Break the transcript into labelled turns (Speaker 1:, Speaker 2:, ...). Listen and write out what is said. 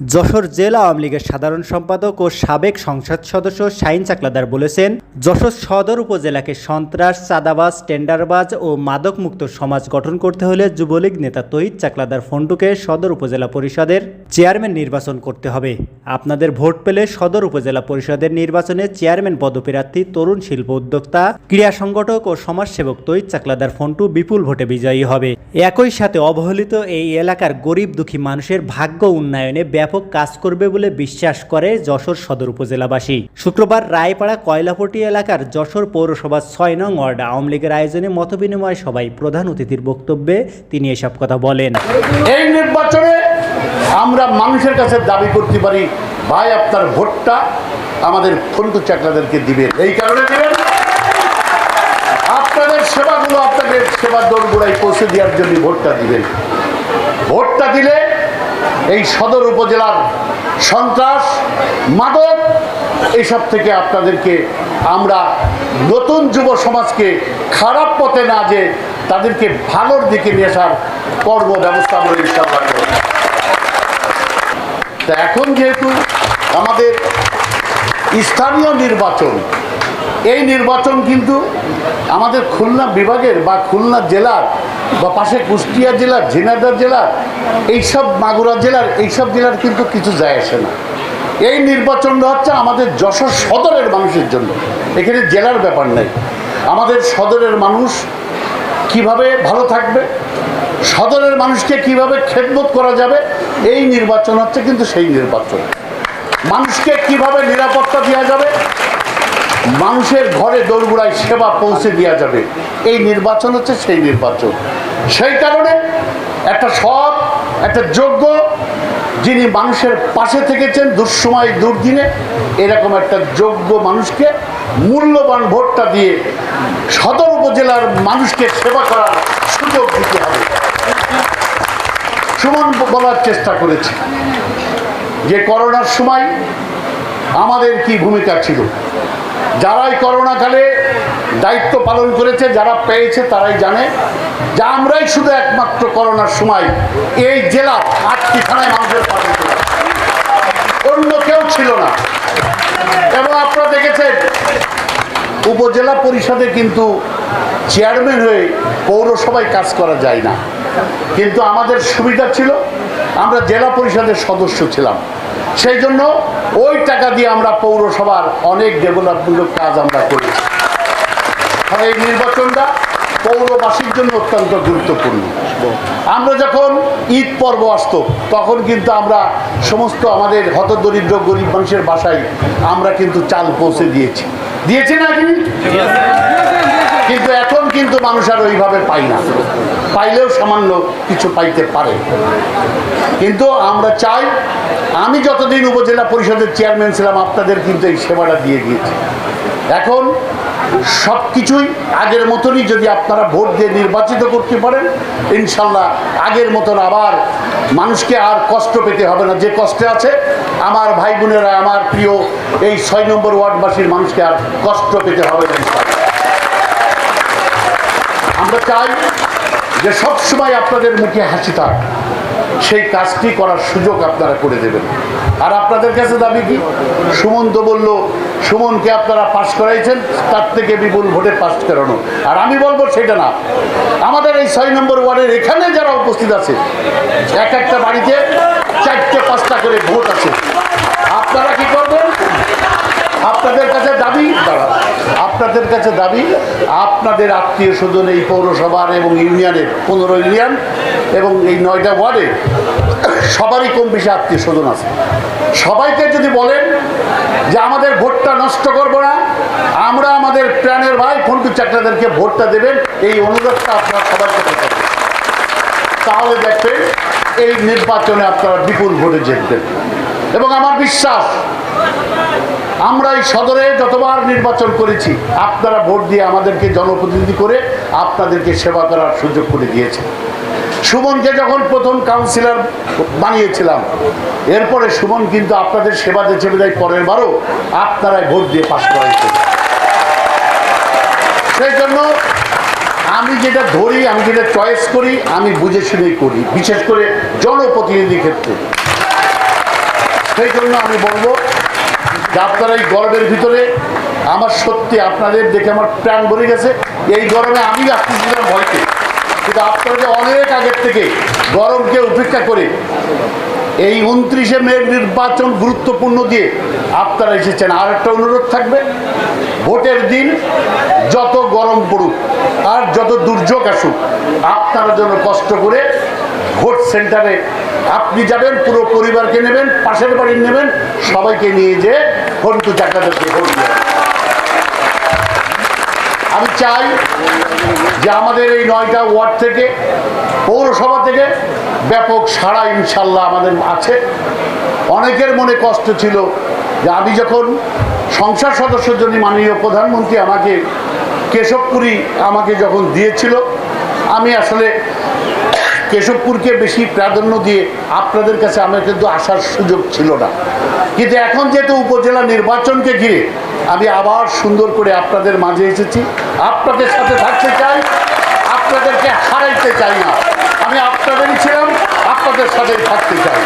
Speaker 1: যশোর জেলা আওয়ামী লীগের সাধারণ সম্পাদক ও সাবেক সংসদ সদস্য শাহিন চাকলাদার বলেছেন, যশোর সদর উপজেলাকে সন্ত্রাস, চাঁদাবাজ, টেন্ডারবাজ ও মাদকমুক্ত সমাজ গঠন করতে হলে যুবলীগ নেতা তহিদ চাকলাদার ফন্ডুকে সদর উপজেলা পরিষদের চেয়ারম্যান নির্বাচন করতে হবে। আপনাদের ভোট পেলে সদর উপজেলা পরিষদের নির্বাচনে চেয়ারম্যান পদপ্রার্থী, তরুণ শিল্প উদ্যোক্তা, ক্রীড়া সংগঠক ও সমাজসেবক তৈত চাকলাদার ফন্টু বিপুল ভোটে বিজয়ী হবে। একই সাথে অবহেলিত এই এলাকার গরিব দুঃখী মানুষের ভাগ্য উন্নয়নে ব্যাপক কাজ করবে বলে বিশ্বাস করে যশোর সদর উপজেলাবাসী। শুক্রবার রায়পাড়া কয়লাপটি এলাকার যশোর পৌরসভার ছয় নং ওয়ার্ড আওয়ামী লীগের আয়োজনে মতবিনিময় সভায় প্রধান অতিথির বক্তব্যে তিনি এসব কথা বলেন।
Speaker 2: এই নির্বাচনে আমরা মানুষের কাছে দাবি করতে পারি, ভাই আপনার ভোটটা আমাদের ফন্টু চাকলাদেরকে দিবেন। এই কারণে দিবেন। আপনাদের সেবাগুলো, আপনাদের সেবা দৌড়গোড়ায় পৌঁছে দেওয়ার জন্য ভোটটা দিবেন। ভোটটা দিলে এই সদর উপজেলার সন্ত্রাস, মাদক এইসব থেকে আপনাদেরকে আমরা নতুন যুব সমাজকে খারাপ পথে না যে তাদেরকে ভালোর দিকে নিয়ে আসার কর্ম ব্যবস্থা আমরা ইনশাআল্লাহ করব। তা এখন যেহেতু আমাদের স্থানীয় নির্বাচন এই নির্বাচন কিন্তু আমাদের খুলনা বিভাগের বা খুলনা জেলার বা পাশে কুষ্টিয়া জেলার, ঝিনাইদহ জেলার, এইসব মাগুরা জেলার, এইসব জেলার কিন্তু কিছু যায় আসে না। এই নির্বাচনটা হচ্ছে আমাদের যশোর সদরের মানুষের জন্য। এখানে জেলার ব্যাপার নেই। আমাদের সদরের মানুষ কীভাবে ভালো থাকবে? সদরের মানুষকে কীভাবে খেদমত করা যাবে? এই নির্বাচন হচ্ছে কিন্তু সেই নির্বাচন। মানুষকে কীভাবে নিরাপত্তা দেওয়া যাবে? মানুষের ঘরে দৌড়গুড়ায় সেবা পৌঁছে দেওয়া যাবে। এই নির্বাচন হচ্ছে সেই নির্বাচন। সেই কারণে একটা সৎ, একটা যোগ্য যিনি মানুষের পাশে থেকেছেন দুঃসময়, দুর্দিনে, এরকম একটা যোগ্য মানুষকে মূল্যবান ভোটটা দিয়ে সদর উপজেলার মানুষকে সেবা করার সুযোগ দিতে হবে। সুমন বলার চেষ্টা করেছে যে করোনার সময় আমাদের কি ভূমিকা ছিল? যারাই করোনাকালে দায়িত্ব পালন করেছে, যারা পেয়েছে তারাই জানে যে আমরাই শুধু একমাত্র করোনার সময় এই জেলা আটটি থানায় মানুষের। অন্য কেউ ছিল না। এবং আপনারা দেখেছেন, উপজেলা পরিষদে কিন্তু চেয়ারম্যান হয়ে পৌরসভায় কাজ করা যায় না। কিন্তু আমাদের সুবিধা ছিল, আমরা জেলা পরিষদের সদস্য ছিলাম। সেই জন্য ওই টাকা দিয়ে আমরা পৌরসভার অনেক ডেভেলপমূলক কাজ আমরা আর এই নির্বাচনটা পৌরবাসীর জন্য অত্যন্ত গুরুত্বপূর্ণ। আমরা যখন ঈদ পর্ব আসত, তখন কিন্তু আমরা সমস্ত আমাদের হতদরিদ্র গরিব মানুষের বাসায় আমরা কিন্তু চাল পৌঁছে দিয়েছি। দিয়েছি না কিন্তু এখন কিন্তু মানুষ আর ওইভাবে পাই না। পাইলেও সামান্য কিছু পাইতে পারে। কিন্তু আমরা চাই, আমি যতদিন উপজেলা পরিষদের চেয়ারম্যান ছিলাম, আপনাদের কিন্তু এই সেবাটা দিয়ে গিয়েছি এখন সব কিছুই আগের মতনই যদি আপনারা ভোট দিয়ে নির্বাচিত করতে পারেন, ইনশাল্লাহ আগের মতন আবার মানুষকে আর কষ্ট পেতে হবে না। যে কষ্টে আছে, আমার ভাই বোনেরা, আমার প্রিয় এই ছয় নম্বর ওয়ার্ডবাসীর মানুষকে আর কষ্ট পেতে হবে না আমরা চাই যে সব সময় আপনাদের মুখে হাসি থাক, সেই কাজটি করার সুযোগ আপনারা করে দেবেন। আর আপনাদের কাছে দাবি কি? সুমন তো বলল, সুমনকে আপনারা পাশ করাইছেন, তার থেকে বিপুল ভোটে পাশ করানো। আর আমি বলব সেটা না। আমাদের এই ছয় নম্বর ওয়ার্ডের এখানে যারা উপস্থিত আছে, এক একটা বাড়িতে চারটে, পাঁচটা আপনাদের কাছে দাবি, আপনাদের আত্মীয় স্বজন এই পৌরসভার এবং ইউনিয়নের, পনেরো ইউনিয়ন এবং এই নয়টা ওয়ার্ডে সবারই কম বেশি আত্মীয় স্বজন আছে। সবাইকে যদি বলেন যে আমাদের ভোটটা নষ্ট করব না, আমরা আমাদের প্রাণের ভাই ফন্টু চাকরাদেরকে ভোটটা দেবেন, এই অনুরোধটা আপনারা সবাইকে করবেন। তাহলে দেখবেন, এই নির্বাচনে আপনারা বিপুল ভোটে জিতবেন। এবং আমার বিশ্বাস আমরা এই সদরে যতবার নির্বাচন করেছি, আপনারা ভোট দিয়ে আমাদেরকে জনপ্রতিনিধি করে আপনাদেরকে সেবা করার সুযোগ করে দিয়েছে সুমনকে যখন প্রথম কাউন্সিলর বানিয়েছিলাম, এরপরে সুমন কিন্তু আপনাদের সেবা দিয়েছে বোধহয় পরের বারও আপনারাই ভোট দিয়ে পাশ করাইছেন। সেই জন্য আমি যেটা ধরি, আমি যেটা চয়েস করি, আমি বুঝে শুনেই করি, বিশেষ করে জনপ্রতিনিধি ক্ষেত্রে। সেই জন্য আমি বলব যে আপনারা এই গরমের ভিতরে আমার সত্যি আপনাদের দেখে আমার প্রাণ ভরে গেছে। এই গরমে আমি আসতেছিলাম ভয়তে। কিন্তু আপনারা যে অনেক আগের থেকে গরমকে উপেক্ষা করে এই উনত্রিশে মে নির্বাচন গুরুত্বপূর্ণ দিয়ে আপনারা এসেছেন। আর একটা অনুরোধ থাকবে, ভোটের দিন যত গরম পড়ুক আর যত দুর্যোগ আসুক, আপনারা যেন কষ্ট করে ভোট সেন্টারে আপনি যাবেন, পুরো পরিবারকে নেবেন, পাশের বাড়ির নেবেন, সবাইকে নিয়ে যে ফন্টু ভোট দেবেন আমি চাই যে আমাদের এই নয়টা ওয়ার্ড থেকে, পৌরসভা থেকে ব্যাপক সাড়া ইনশাল্লাহ আমাদের আছে। অনেকের মনে কষ্ট ছিল যে আমি যখন সংসদ সদস্যের জন্য মাননীয় প্রধানমন্ত্রী আমাকে কেশবপুরী আমাকে যখন দিয়েছিল, আমি আসলে কেশবপুরকে বেশি প্রাধান্য দিয়ে আপনাদের কাছে আমার কিন্তু আসার সুযোগ ছিল না। কিন্তু এখন যেহেতু উপজেলা নির্বাচনকে ঘিরে আমি আবার সুন্দর করে আপনাদের মাঝে এসেছি। আপনাদের সাথে থাকতে চাই, আপনাদেরকে হারাইতে চাই না। আমি আপনাদেরই ছিলাম, আপনাদের সাথে থাকতে চাই।